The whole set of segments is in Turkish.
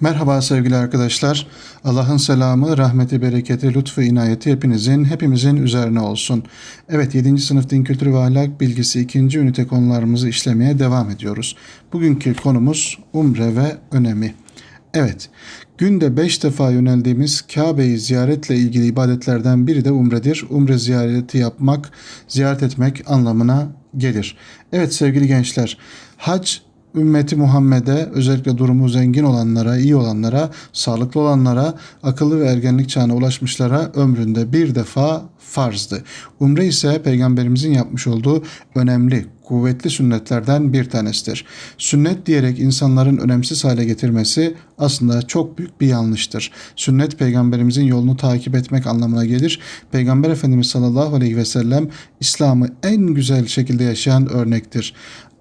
Merhaba sevgili arkadaşlar. Allah'ın selamı, rahmeti, bereketi, lütfu, inayeti hepinizin, hepimizin üzerine olsun. Evet 7. sınıf din kültürü ve ahlak bilgisi 2. ünite konularımızı işlemeye devam ediyoruz. Bugünkü konumuz umre ve önemi. Evet, günde beş defa yöneldiğimiz Kabe'yi ziyaretle ilgili ibadetlerden biri de umredir. Umre ziyareti yapmak, ziyaret etmek anlamına gelir. Evet sevgili gençler, hac ümmeti Muhammed'e özellikle durumu zengin olanlara, iyi olanlara, sağlıklı olanlara, akıllı ve ergenlik çağına ulaşmışlara ömründe bir defa farzdı. Umre ise peygamberimizin yapmış olduğu önemli, kuvvetli sünnetlerden bir tanesidir. Sünnet diyerek insanların önemsiz hale getirmesi aslında çok büyük bir yanlıştır. Sünnet peygamberimizin yolunu takip etmek anlamına gelir. Peygamber Efendimiz sallallahu aleyhi ve sellem İslam'ı en güzel şekilde yaşayan örnektir.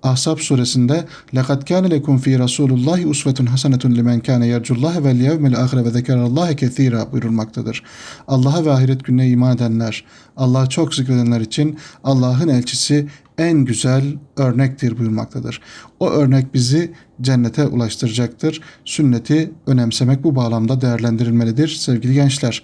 Ahzab suresinde لَقَدْ كَانَ لَكُمْ ف۪ي رَسُولُ اللّٰهِ اُسْوَةٌ حَسَنَةٌ لِمَنْ كَانَ يَرْجُ اللّٰهَ وَالْيَوْمِ الْآخِرَ وَذَكَرَ اللّٰهَ كَث۪يرًا buyurulmaktadır. Allah'a ve ahiret gününe iman edenler, Allah'ı çok zikredenler için Allah'ın elçisi en güzel örnektir buyurmaktadır. O örnek bizi cennete ulaştıracaktır. Sünneti önemsemek bu bağlamda değerlendirilmelidir sevgili gençler.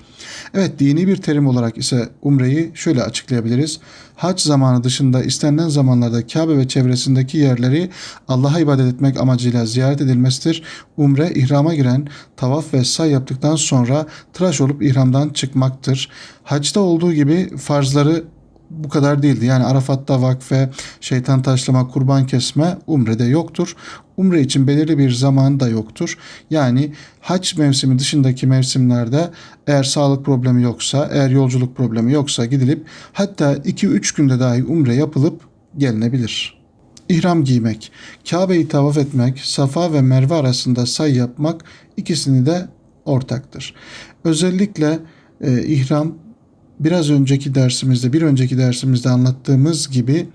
Evet dini bir terim olarak ise umreyi şöyle açıklayabiliriz. Hac zamanı dışında istenilen zamanlarda Kabe ve çevresindeki yerleri Allah'a ibadet etmek amacıyla ziyaret edilmesidir. Umre ihrama giren tavaf ve say yaptıktan sonra tıraş olup ihramdan çıkmaktır. Hacda olduğu gibi farzları bu kadar değildi. Yani Arafat'ta vakfe, şeytan taşlama, kurban kesme umrede yoktur. Umre için belirli bir zaman da yoktur. Yani hac mevsimi dışındaki mevsimlerde eğer sağlık problemi yoksa, eğer yolculuk problemi yoksa gidilip hatta 2-3 günde dahi umre yapılıp gelinebilir. İhram giymek, Kabe'yi tavaf etmek, Safa ve Merve arasında say yapmak ikisini de ortaktır. Özellikle e, ihram biraz önceki dersimizde, bir önceki dersimizde anlattığımız gibi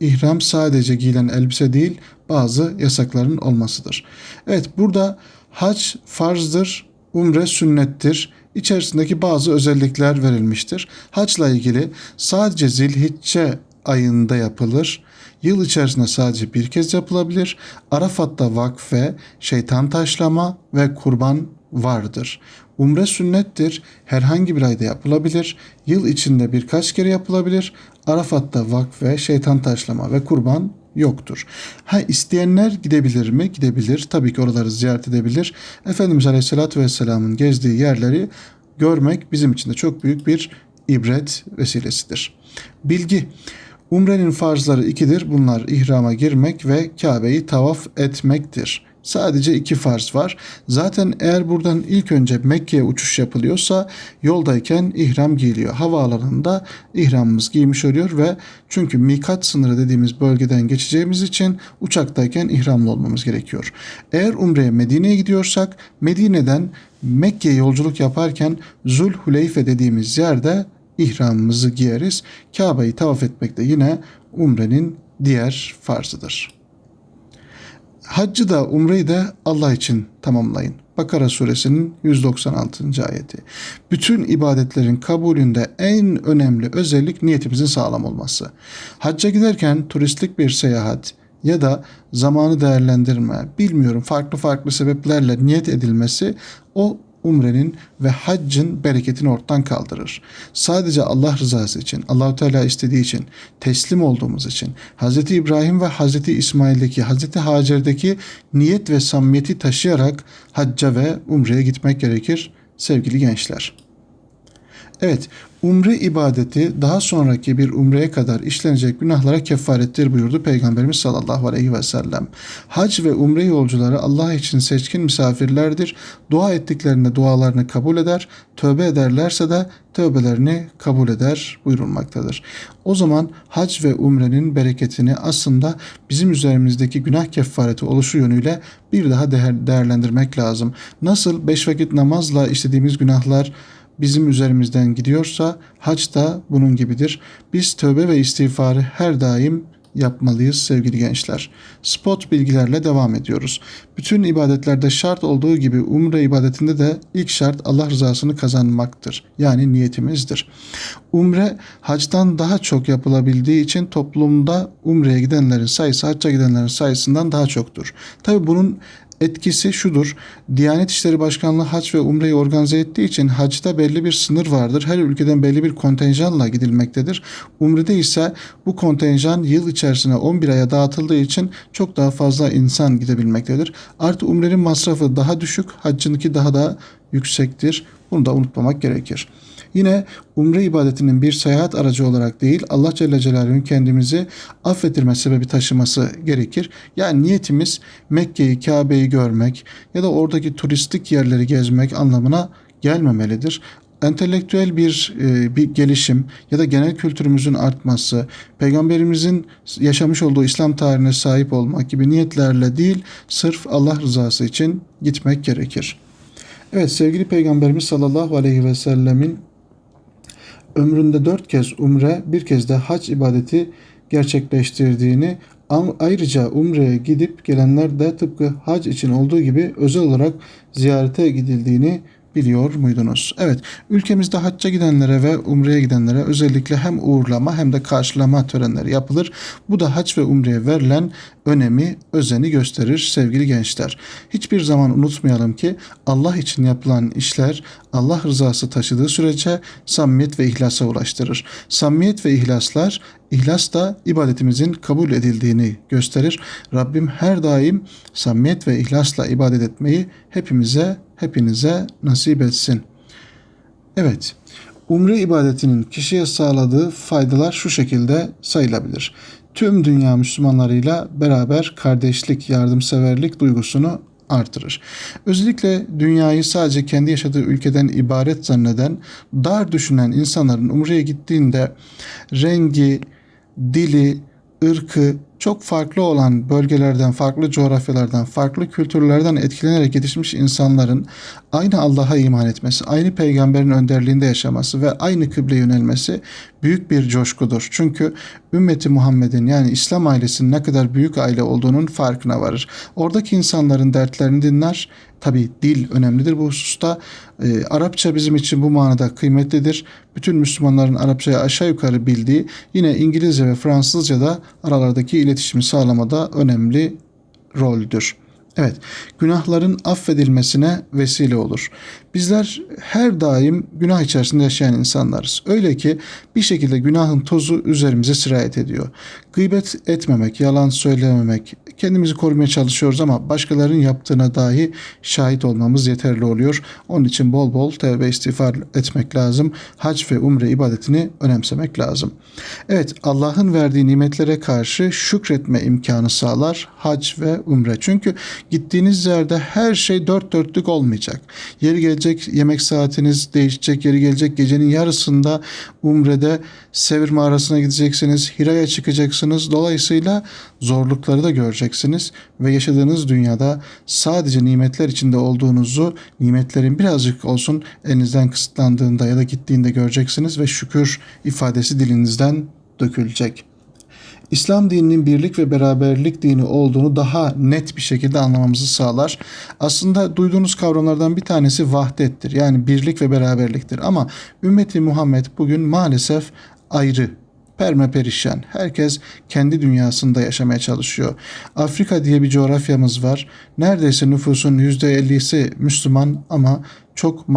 ihram sadece giyilen elbise değil, bazı yasakların olmasıdır. Evet, burada hac farzdır, umre sünnettir. İçerisindeki bazı özellikler verilmiştir. Haçla ilgili sadece zilhicce ayında yapılır. Yıl içerisinde sadece bir kez yapılabilir. Arafat'ta vakfe, şeytan taşlama ve kurban vardır. Umre sünnettir. Herhangi bir ayda yapılabilir. Yıl içinde birkaç kere yapılabilir. Arafat'ta vakfe, şeytan taşlama ve kurban yoktur. Ha isteyenler gidebilir mi? Gidebilir. Tabii ki oraları ziyaret edebilir. Efendimiz Aleyhisselatü Vesselam'ın gezdiği yerleri görmek bizim için de çok büyük bir ibret vesilesidir. Bilgi Umrenin farzları ikidir. Bunlar ihrama girmek ve Kabe'yi tavaf etmektir. Sadece iki farz var. Zaten eğer buradan ilk önce Mekke'ye uçuş yapılıyorsa yoldayken ihram giyiliyor. Havaalanında ihramımız giymiş oluyor ve çünkü mikat sınırı dediğimiz bölgeden geçeceğimiz için uçaktayken ihramlı olmamız gerekiyor. Eğer Umre'ye Medine'ye gidiyorsak Medine'den Mekke'ye yolculuk yaparken Zulhuleyfe dediğimiz yerde ihramımızı giyeriz. Kabe'yi tavaf etmek de yine umrenin diğer farzıdır. Haccı da umreyi de Allah için tamamlayın. Bakara suresinin 196. ayeti. Bütün ibadetlerin kabulünde en önemli özellik niyetimizin sağlam olması. Hacca giderken turistlik bir seyahat ya da zamanı değerlendirme, bilmiyorum farklı farklı sebeplerle niyet edilmesi o umrenin ve haccın bereketini ortadan kaldırır. Sadece Allah rızası için, Allahu Teala istediği için, teslim olduğumuz için, Hz. İbrahim ve Hz. İsmail'deki, Hz. Hacer'deki niyet ve samimiyeti taşıyarak hacca ve umreye gitmek gerekir sevgili gençler. Evet, umre ibadeti daha sonraki bir umreye kadar işlenecek günahlara kefarettir buyurdu Peygamberimiz sallallahu aleyhi ve sellem. Hac ve umre yolcuları Allah için seçkin misafirlerdir. Dua ettiklerinde dualarını kabul eder, tövbe ederlerse de tövbelerini kabul eder buyurulmaktadır. O zaman hac ve umrenin bereketini aslında bizim üzerimizdeki günah kefareti oluşu yönüyle bir daha değer, değerlendirmek lazım. Nasıl beş vakit namazla işlediğimiz günahlar bizim üzerimizden gidiyorsa hac da bunun gibidir. Biz tövbe ve istiğfarı her daim yapmalıyız sevgili gençler. Spot bilgilerle devam ediyoruz. Bütün ibadetlerde şart olduğu gibi umre ibadetinde de ilk şart Allah rızasını kazanmaktır. Yani niyetimizdir. Umre hacdan daha çok yapılabildiği için toplumda umreye gidenlerin sayısı hacca gidenlerin sayısından daha çoktur. Tabi bunun Etkisi şudur. Diyanet İşleri Başkanlığı hac ve umreyi organize ettiği için hacda belli bir sınır vardır. Her ülkeden belli bir kontenjanla gidilmektedir. Umrede ise bu kontenjan yıl içerisinde 11 aya dağıtıldığı için çok daha fazla insan gidebilmektedir. Artı umrenin masrafı daha düşük, haccınki daha da yüksektir. Bunu da unutmamak gerekir. Yine umre ibadetinin bir seyahat aracı olarak değil Allah Celle Celaluhu'nun kendimizi affettirme sebebi taşıması gerekir. Yani niyetimiz Mekke'yi, Kabe'yi görmek ya da oradaki turistik yerleri gezmek anlamına gelmemelidir entelektüel bir e, bir gelişim ya da genel kültürümüzün artması, peygamberimizin yaşamış olduğu İslam tarihine sahip olmak gibi niyetlerle değil, sırf Allah rızası için gitmek gerekir. Evet sevgili peygamberimiz sallallahu aleyhi ve sellemin ömründe dört kez umre, bir kez de hac ibadeti gerçekleştirdiğini ayrıca umreye gidip gelenler de tıpkı hac için olduğu gibi özel olarak ziyarete gidildiğini biliyor muydunuz? Evet, ülkemizde hacca gidenlere ve umreye gidenlere özellikle hem uğurlama hem de karşılama törenleri yapılır. Bu da hac ve umreye verilen önemi, özeni gösterir sevgili gençler. Hiçbir zaman unutmayalım ki Allah için yapılan işler Allah rızası taşıdığı sürece samimiyet ve ihlasa ulaştırır. Samimiyet ve ihlaslar İhlas da ibadetimizin kabul edildiğini gösterir. Rabbim her daim samimiyet ve ihlasla ibadet etmeyi hepimize, hepinize nasip etsin. Evet, umre ibadetinin kişiye sağladığı faydalar şu şekilde sayılabilir. Tüm dünya Müslümanlarıyla beraber kardeşlik, yardımseverlik duygusunu artırır. Özellikle dünyayı sadece kendi yaşadığı ülkeden ibaret zanneden, dar düşünen insanların umreye gittiğinde rengi, dili, ırkı çok farklı olan bölgelerden, farklı coğrafyalardan, farklı kültürlerden etkilenerek yetişmiş insanların aynı Allah'a iman etmesi, aynı peygamberin önderliğinde yaşaması ve aynı kıble yönelmesi büyük bir coşkudur. Çünkü ümmeti Muhammed'in yani İslam ailesinin ne kadar büyük aile olduğunun farkına varır. Oradaki insanların dertlerini dinler. Tabi dil önemlidir bu hususta. E, Arapça bizim için bu manada kıymetlidir. Bütün Müslümanların Arapçayı aşağı yukarı bildiği yine İngilizce ve Fransızca da aralardaki iletişimi sağlamada önemli roldür. Evet, günahların affedilmesine vesile olur. Bizler her daim günah içerisinde yaşayan insanlarız. Öyle ki bir şekilde günahın tozu üzerimize sirayet ediyor. Gıybet etmemek, yalan söylememek, kendimizi korumaya çalışıyoruz ama başkalarının yaptığına dahi şahit olmamız yeterli oluyor. Onun için bol bol tevbe istiğfar etmek lazım. Hac ve umre ibadetini önemsemek lazım. Evet, Allah'ın verdiği nimetlere karşı şükretme imkanı sağlar hac ve umre. Çünkü gittiğiniz yerde her şey dört dörtlük olmayacak. Yeri gelecek yemek saatiniz değişecek, yeri gelecek gecenin yarısında umrede Sevir mağarasına gideceksiniz, Hira'ya çıkacaksınız. Dolayısıyla zorlukları da göreceksiniz ve yaşadığınız dünyada sadece nimetler içinde olduğunuzu, nimetlerin birazcık olsun elinizden kısıtlandığında ya da gittiğinde göreceksiniz ve şükür ifadesi dilinizden dökülecek. İslam dininin birlik ve beraberlik dini olduğunu daha net bir şekilde anlamamızı sağlar. Aslında duyduğunuz kavramlardan bir tanesi vahdettir. Yani birlik ve beraberliktir. Ama ümmeti Muhammed bugün maalesef ayrı perme perişan. Herkes kendi dünyasında yaşamaya çalışıyor. Afrika diye bir coğrafyamız var. Neredeyse nüfusun %50'si Müslüman ama çok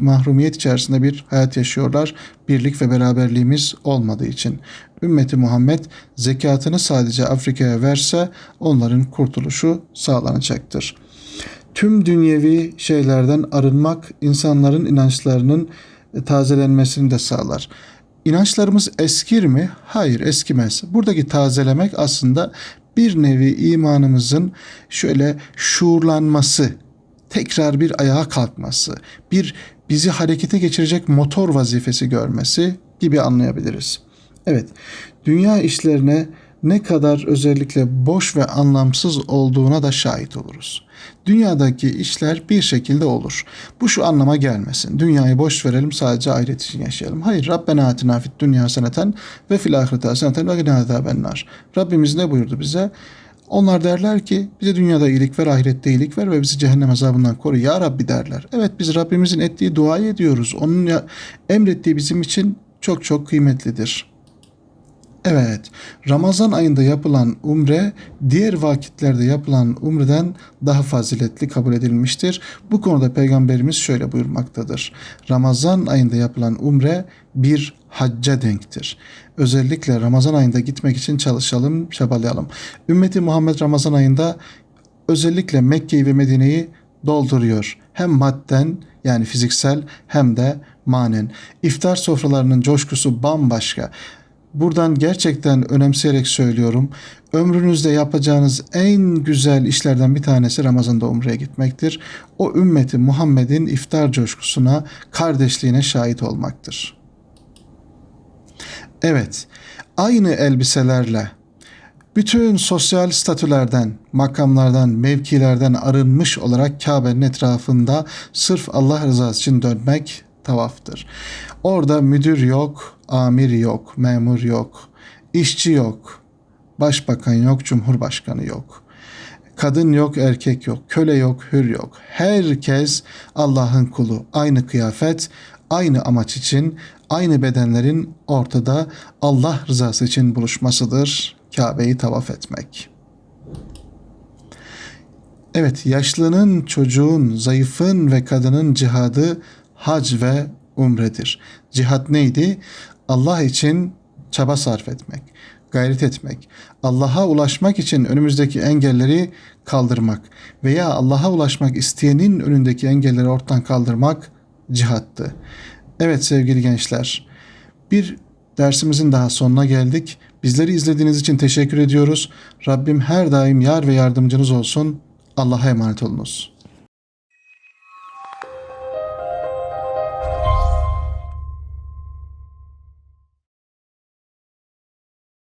mahrumiyet, içerisinde bir hayat yaşıyorlar. Birlik ve beraberliğimiz olmadığı için. Ümmeti Muhammed zekatını sadece Afrika'ya verse onların kurtuluşu sağlanacaktır. Tüm dünyevi şeylerden arınmak insanların inançlarının tazelenmesini de sağlar. İnançlarımız eskir mi? Hayır eskimez. Buradaki tazelemek aslında bir nevi imanımızın şöyle şuurlanması, tekrar bir ayağa kalkması, bir bizi harekete geçirecek motor vazifesi görmesi gibi anlayabiliriz. Evet, dünya işlerine ne kadar özellikle boş ve anlamsız olduğuna da şahit oluruz. Dünyadaki işler bir şekilde olur. Bu şu anlama gelmesin. Dünyayı boş verelim sadece ahiret için yaşayalım. Hayır Rabbena atina fid dünya seneten ve fil ahirete haseneten ve gina azabennar. Rabbimiz ne buyurdu bize? Onlar derler ki bize dünyada iyilik ver, ahirette iyilik ver ve bizi cehennem azabından koru ya Rabbi derler. Evet biz Rabbimizin ettiği duayı ediyoruz. Onun emrettiği bizim için çok çok kıymetlidir. Evet, Ramazan ayında yapılan umre diğer vakitlerde yapılan umreden daha faziletli kabul edilmiştir. Bu konuda Peygamberimiz şöyle buyurmaktadır. Ramazan ayında yapılan umre bir hacca denktir. Özellikle Ramazan ayında gitmek için çalışalım, çabalayalım. Ümmeti Muhammed Ramazan ayında özellikle Mekke'yi ve Medine'yi dolduruyor. Hem madden yani fiziksel hem de manen. İftar sofralarının coşkusu bambaşka. Buradan gerçekten önemseyerek söylüyorum. Ömrünüzde yapacağınız en güzel işlerden bir tanesi Ramazan'da umreye gitmektir. O ümmeti Muhammed'in iftar coşkusuna, kardeşliğine şahit olmaktır. Evet, aynı elbiselerle bütün sosyal statülerden, makamlardan, mevkilerden arınmış olarak Kabe'nin etrafında sırf Allah rızası için dönmek tavaftır. Orada müdür yok, amir yok, memur yok, işçi yok, başbakan yok, cumhurbaşkanı yok. Kadın yok, erkek yok, köle yok, hür yok. Herkes Allah'ın kulu. Aynı kıyafet, aynı amaç için, aynı bedenlerin ortada Allah rızası için buluşmasıdır. Kabe'yi tavaf etmek. Evet, yaşlının, çocuğun, zayıfın ve kadının cihadı hac ve umredir. Cihat neydi? Allah için çaba sarf etmek, gayret etmek, Allah'a ulaşmak için önümüzdeki engelleri kaldırmak veya Allah'a ulaşmak isteyenin önündeki engelleri ortadan kaldırmak cihattı. Evet sevgili gençler, bir dersimizin daha sonuna geldik. Bizleri izlediğiniz için teşekkür ediyoruz. Rabbim her daim yar ve yardımcınız olsun. Allah'a emanet olunuz.